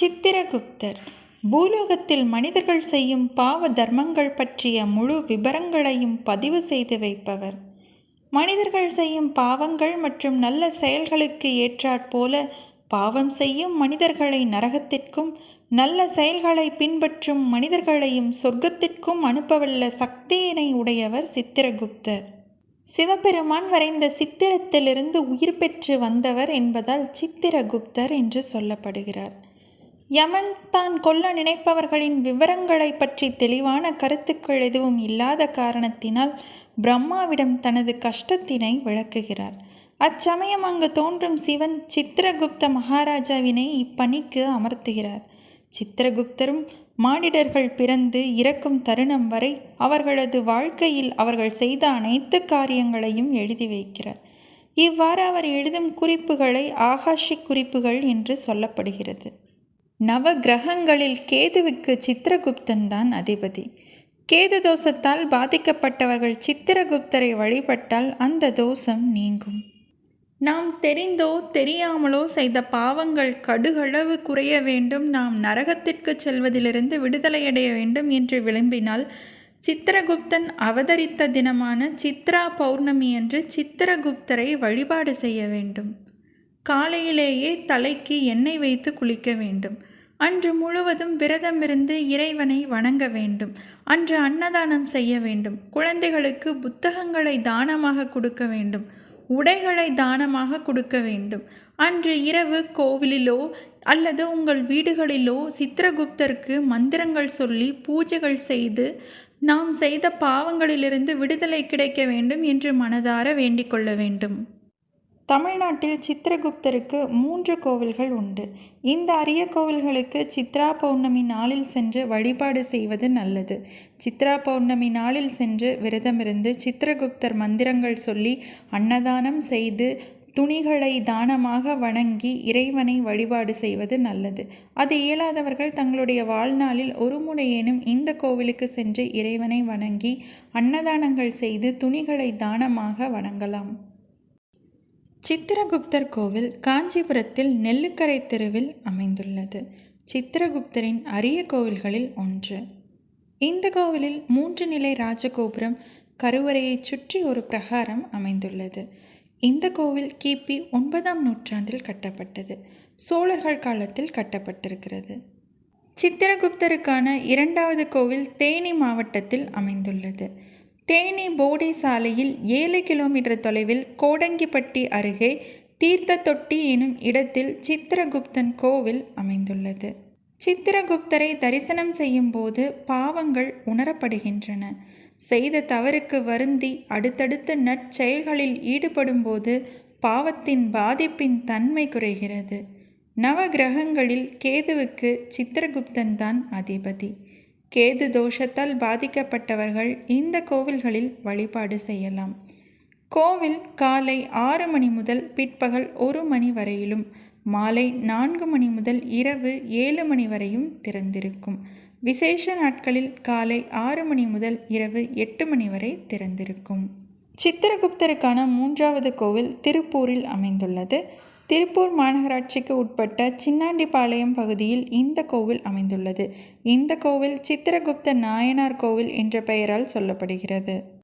சித்திரகுப்தர். பூலோகத்தில் மனிதர்கள் செய்யும் பாவ தர்மங்கள் பற்றிய முழு விபரங்களையும் பதிவு செய்து வைப்பவர். மனிதர்கள் செய்யும் பாவங்கள் மற்றும் நல்ல செயல்களுக்கு ஏற்றாற்போல பாவம் செய்யும் மனிதர்களை நரகத்திற்கும் நல்ல செயல்களை பின்பற்றும் மனிதர்களையும் சொர்க்கத்திற்கும் அனுப்பவல்ல சக்தியினை உடையவர் சித்திரகுப்தர். சிவபெருமான் வரைந்த சித்திரத்திலிருந்து உயிர் பெற்று வந்தவர் என்பதால் சித்திரகுப்தர் என்று சொல்லப்படுகிறார். யமன் தான் கொல்ல நினைப்பவர்களின் விவரங்களை பற்றி தெளிவான கருத்துக்கள் எதுவும் இல்லாத காரணத்தினால் பிரம்மாவிடம் தனது கஷ்டத்தினை விளக்குகிறார். அச்சமயம் அங்கு தோன்றும் சிவன் சித்திரகுப்த மகாராஜாவினை இப்பணிக்கு அமர்த்துகிறார். சித்திரகுப்தரும் மானிடர்கள் பிறந்து இறக்கும் தருணம் வரை அவர்களது வாழ்க்கையில் அவர்கள் செய்த அனைத்து காரியங்களையும் எழுதி வைக்கிறார். இவ்வாறு அவர் எழுதும் குறிப்புகளை ஆகாஷி குறிப்புகள் என்று சொல்லப்படுகிறது. நவ கிரகங்களில் கேதுவுக்கு சித்திரகுப்தன் தான் அதிபதி. கேது தோஷத்தால் பாதிக்கப்பட்டவர்கள் சித்திரகுப்தரை வழிபட்டால் அந்த தோஷம் நீங்கும். நாம் தெரிந்தோ தெரியாமலோ செய்த பாவங்கள் கடுகளவு குறைய வேண்டும். நாம் நரகத்திற்கு செல்வதிலிருந்து விடுதலையடைய வேண்டும் என்று விளம்பினால் சித்திரகுப்தன் அவதரித்த தினமான சித்ரா பௌர்ணமி அன்று சித்திரகுப்தரை வழிபாடு செய்ய வேண்டும். காலையிலேயே தலைக்கு எண்ணெய் வைத்து குளிக்க வேண்டும். அன்று முழுவதும் விரதமிருந்து இறைவனை வணங்க வேண்டும். அன்று அன்னதானம் செய்ய வேண்டும். குழந்தைகளுக்கு புத்தகங்களை தானமாக கொடுக்க வேண்டும். உடைகளை தானமாக கொடுக்க வேண்டும். அன்று இரவு கோவிலிலோ அல்லது உங்கள் வீடுகளிலோ சித்திரகுப்தருக்கு மந்திரங்கள் சொல்லி பூஜைகள் செய்து நாம் செய்த பாவங்களிலிருந்து விடுதலை கிடைக்க வேண்டும் என்று மனதார வேண்டிக் கொள்ள வேண்டும். தமிழ்நாட்டில் சித்திரகுப்தருக்கு மூன்று கோவில்கள் உண்டு. இந்த அரிய கோவில்களுக்கு சித்ரா பௌர்ணமி நாளில் சென்று வழிபாடு செய்வது நல்லது. சித்ரா பௌர்ணமி நாளில் சென்று விரதமிருந்து சித்திரகுப்தர் மந்திரங்கள் சொல்லி அன்னதானம் செய்து துணிகளை தானமாக வணங்கி இறைவனை வழிபாடு செய்வது நல்லது. அது இயலாதவர்கள் தங்களுடைய வாழ்நாளில் ஒரு முறையேனும் இந்த கோவிலுக்கு சென்று இறைவனை வணங்கி அன்னதானங்கள் செய்து துணிகளை தானமாக வணங்கலாம். சித்திரகுப்தர் கோவில் காஞ்சிபுரத்தில் நெல்லுக்கரை தெருவில் அமைந்துள்ளது. சித்திரகுப்தரின் அரிய கோவில்களில் ஒன்று. இந்த கோவிலில் மூன்று நிலை ராஜகோபுரம் கருவறையை சுற்றி ஒரு பிரகாரம் அமைந்துள்ளது. இந்த கோவில் கிபி ஒன்பதாம் நூற்றாண்டில் கட்டப்பட்டது. சோழர்கள் காலத்தில் கட்டப்பட்டிருக்கிறது. சித்திரகுப்தருக்கான இரண்டாவது கோவில் தேனி மாவட்டத்தில் அமைந்துள்ளது. தேனி போடி சாலையில் ஏழு கிலோமீட்டர் தொலைவில் கோடங்கிப்பட்டி அருகே தீர்த்த தொட்டி எனும் இடத்தில் சித்திரகுப்தன் கோவில் அமைந்துள்ளது. சித்திரகுப்தரை தரிசனம் செய்யும்போது பாவங்கள் உணரப்படுகின்றன. செய்த தவறுக்கு வருந்தி அடுத்தடுத்த நற்செயல்களில் ஈடுபடும்போது பாவத்தின் பாதிப்பின் தன்மை குறைகிறது. நவ கிரகங்களில் கேதுவுக்கு சித்திரகுப்தன் தான் அதிபதி. கேது தோஷத்தால் பாதிக்கப்பட்டவர்கள் இந்த கோவில்களில் வழிபாடு செய்யலாம். கோவில் காலை ஆறு மணி முதல் பிற்பகல் ஒரு மணி வரையிலும் மாலை நான்கு மணி முதல் இரவு ஏழு மணி வரையும் திறந்திருக்கும். விசேஷ நாட்களில் காலை ஆறு மணி முதல் இரவு எட்டு மணி வரை திறந்திருக்கும். சித்திரகுப்தருக்கான மூன்றாவது கோவில் திருப்பூரில் அமைந்துள்ளது. திருப்பூர் மாநகராட்சிக்கு உட்பட்ட சின்னாண்டிபாளையம் பகுதியில் இந்த கோவில் அமைந்துள்ளது. இந்த கோவில் சித்திரகுப்த நாயனார் கோவில் என்ற பெயரால் சொல்லப்படுகிறது.